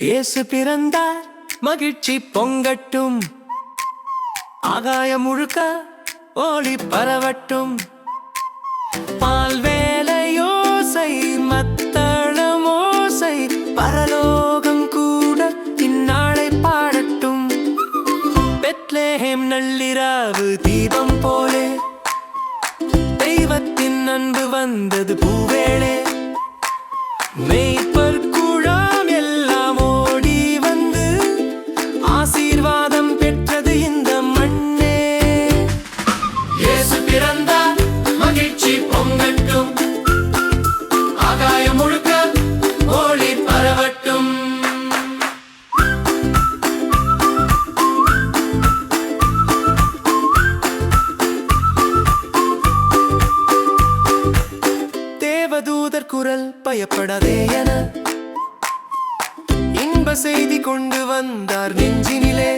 இயேசு பிறந்தார் மகிழ்ச்சி பொங்கட்டும். ஆகாயம் முழுக்க ஓடி பரவட்டும். பால்வேலையோசை மத்தளமோசை பரலோகம் கூட இந்நாளை பாடட்டும். பெத்லேஹேம் நள்ளிராவு தீபம் போலே தெய்வத்தின் அன்பு வந்தது பூவேளே. கர்த்தர் குரல் பயப்படாதே என இன்ப செய்தி கொண்டு வந்தார் நெஞ்சினிலே.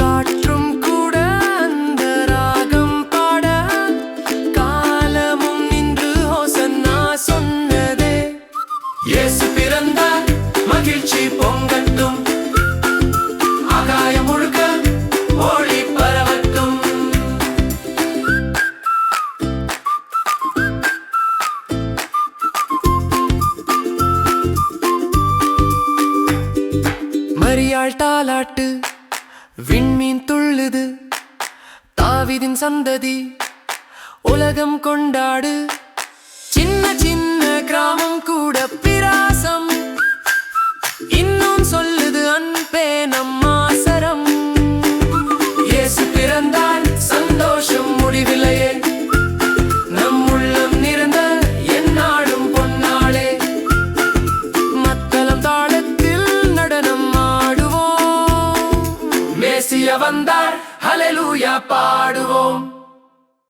காற்றும் கூட அந்த ராகம் பாட காலமும் நின்று ஹோசன்னா சொன்னதே. இயேசு மரியாள் தாலாட்டு விண்மீன் துள்ளுது. தாவிதின் சந்ததி. உலகம் கொண்டாடு. ஆடுவோம் வந்தார். ஹலலூயா பாடுவோம்.